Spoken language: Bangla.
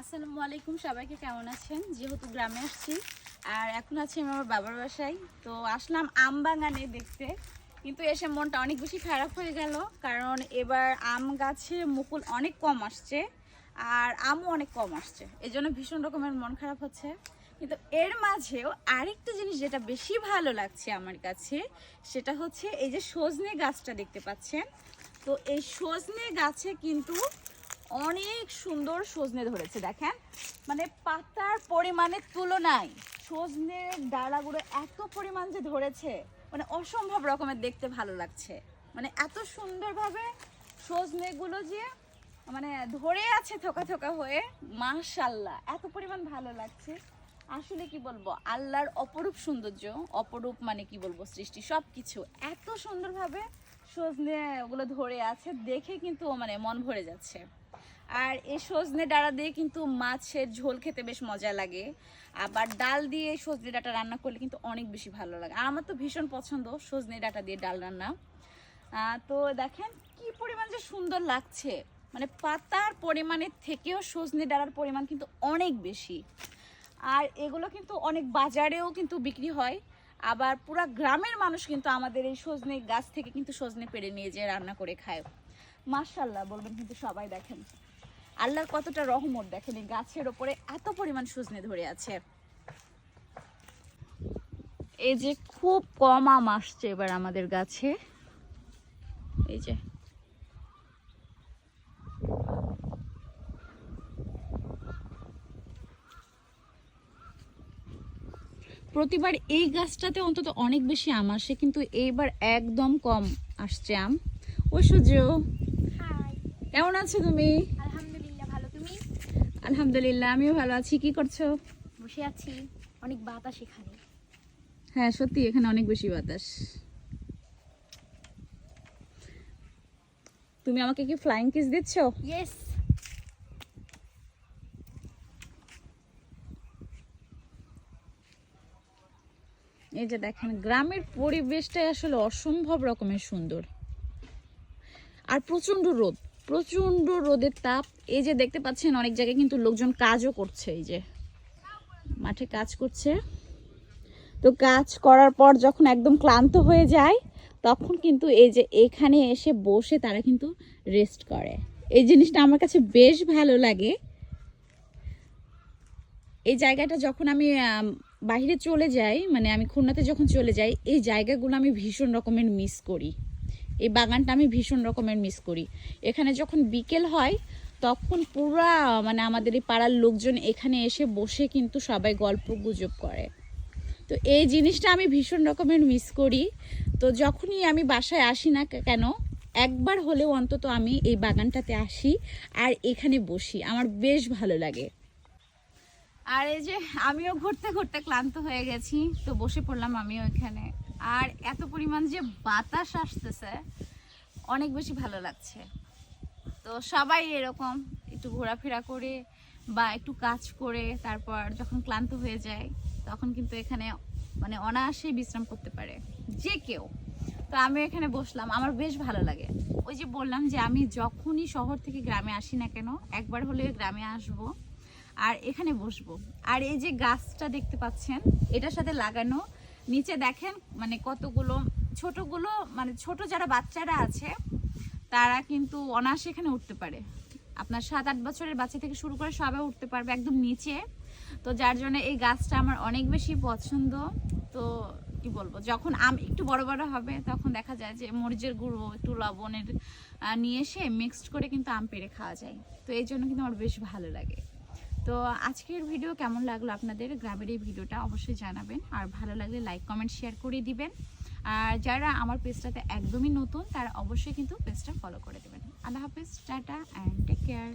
আসসালামু আলাইকুম, সবাইকে কেমন আছেন? যেহেতু গ্রামে আসছি, আর এখন আছি আমি আমার বাবার বাসায়। তো আসলাম আম বাগানে দেখতে, কিন্তু এসে মনটা অনেক বেশি খারাপ হয়ে গেল, কারণ এবার আম গাছে মুকুল অনেক কম আসছে, আর আমও অনেক কম আসছে। এই জন্য ভীষণ রকমের মন খারাপ হচ্ছে। কিন্তু এর মাঝেও আরেকটা জিনিস যেটা বেশি ভালো লাগছে আমার কাছে, সেটা হচ্ছে এই যে সজনে গাছটা দেখতে পাচ্ছেন? তো এই সজনে গাছে কিন্তু অনেক সুন্দর সজনে ধরেছে, দেখেন। মানে পাতার পরিমাণের তুলনায় সজনের ডালাগুলো এত পরিমাণ যে ধরেছে মানে অসম্ভব রকমের দেখতে ভালো লাগছে। মানে এত সুন্দরভাবে সজনেগুলো যে মানে ধরে আছে থোকা থোকা হয়ে মাশাল্লাহ এত পরিমাণ ভালো লাগছে। আসলে কি বলব, আল্লাহর অপরূপ সৌন্দর্য, অপরূপ মানে কি বলব, সৃষ্টি সব কিছু এত সুন্দরভাবে সজনে ওগুলো ধরে আছে, দেখে কিন্তু মানে মন ভরে যাচ্ছে। আর এই সজনে ডাঁটা দিয়ে কিন্তু মাছের ঝোল খেতে বেশ মজা লাগে। আবার ডাল দিয়ে সজনে ডাঁটা রান্না করলে কিন্তু অনেক বেশি ভালো লাগে। আমার তো ভীষণ পছন্দ সজনে ডাঁটা দিয়ে ডাল রান্না। তো দেখেন কি পরিমাণ যে সুন্দর লাগছে। মানে পাতার পরিমাণের থেকেও সজনে ডাঁটার পরিমাণ কিন্তু অনেক বেশি। আর এগুলো কিন্তু অনেক বাজারেও কিন্তু বিক্রি হয়। আবার পুরা গ্রামের মানুষ কিন্তু আমাদের এই সজনে গাছ থেকে কিন্তু সজনে পেড়ে নিয়ে যেয়ে রান্না করে খায়। মার্শাল্লাহ বলবেন কিন্তু সবাই দেখেন। আল্লাহর কতটা রহমত দেখেন এই গাছের ওপরে এত পরিমাণ সজনে ধরে আছে। এই যে খুব কম আম আসছে এবার আমাদের গাছে। এই যে। প্রতিবার এই গাছটাতে অন্তত অনেক বেশি আম আসে কিন্তু এইবার একদম কম আসছে আম। ঐশ্বর্য কেমন আছো তুমি? আলহামদুলিল্লাহ আমিও ভালো আছি। কি করছ? বসে আছি। অনেক বাতাস এখানে। হ্যাঁ সত্যি এখানে অনেক বেশি বাতাস। তুমি আমাকে কি ফ্লাইং কিস দিচ্ছ? ইয়েস এই যে দেখেন গ্রামের পরিবেশটাই আসলে অসম্ভব রকমের সুন্দর। আর প্রচণ্ড রোদ। প্রচণ্ড রোদের তাপ। এই যে দেখতে পাচ্ছেন অনেক জায়গায় কিন্তু লোকজন কাজও করছে এই যে। মাঠে কাজ করছে। তো কাজ করার পর যখন একদম ক্লান্ত হয়ে যায় তখন কিন্তু এই যে এখানে এসে বসে তারা কিন্তু রেস্ট করে। এই জিনিসটা আমার কাছে বেশ ভালো লাগে। এই জায়গাটা যখন আম, বাইরে চলে যাই মানে আমি খুলনাতে যখন চলে যাই এই জায়গাগুলো আমি ভীষণ রকমের মিস করি। এই বাগানটা আমি ভীষণ রকমের মিস করি। এখানে যখন বিকেল হয়, তখন পুরা মানে আমাদের এই পাড়ার লোকজন এখানে এসে বসে কিন্তু সবাই গল্প গুজব করে। তো এই জিনিসটা আমি ভীষণ রকমের মিস করি। তো যখনই আমি বাসায় আসি না কেন, একবার হলেও অন্তত আমি এই বাগানটাতে আসি আর এখানে বসি। আমার বেশ ভালো লাগে। আর এই যে আমিও ঘুরতে ঘুরতে ক্লান্ত হয়ে গেছি। তো বসে পড়লাম আমিও এখানে। আর এত পরিমাণ যে বাতাস আসতেছে, অনেক বেশি ভালো লাগছে। তো সবাই এরকম একটু ঘোরাফেরা করে বা একটু কাজ করে তারপর যখন ক্লান্ত হয়ে যায়, তখন কিন্তু এখানে মানে অনায়াসেই বিশ্রাম করতে পারে যে কেউ। তো আমি এখানে বসলাম, আমার বেশ ভালো লাগে। ওই যে বললাম যে আমি যখনই শহর থেকে গ্রামে আসি না কেন, একবার হলে গ্রামে আসব আর এখানে বসবো। আর এই যে গাছটা দেখতে পাচ্ছেন, এটার সাথে লাগানো নিচে দেখেন মানে কতগুলো, ছোটগুলো মানে ছোট যারা বাচ্চারা আছে, তারা কিন্তু অনায়াসে এখানে উঠতে পারে। আপনার সাত আট বছরের বাচ্চা থেকে শুরু করে সবাই উঠতে পারবে একদম নিচে। তো যার জন্য এই গাছটা আমার অনেক বেশি পছন্দ। তো কি বলব, যখন আম একটু বড় বড় হবে, তখন দেখা যায় যে মরিচের গুঁড়ো, একটু লবণের নিয়ে এসে মিক্সড করে কিন্তু আম পেড়ে খাওয়া যায়। তো এই জন্য কিন্তু আমার বেশ ভালো লাগে। তো আজকের ভিডিও কেমন লাগল আপনাদের? গ্রামের এই ভিডিওটা অবশ্যই জানাবেন। আর ভালো লাগলে লাইক কমেন্ট শেয়ার করে দিবেন। আর যারা আমার পেজটাতে একদমই নতুন, তারা অবশ্যই কিন্তু পেজটা ফলো করে দেবেন। আল্লাহ হাফিজ, টাটা অ্যান্ড টেক কেয়ার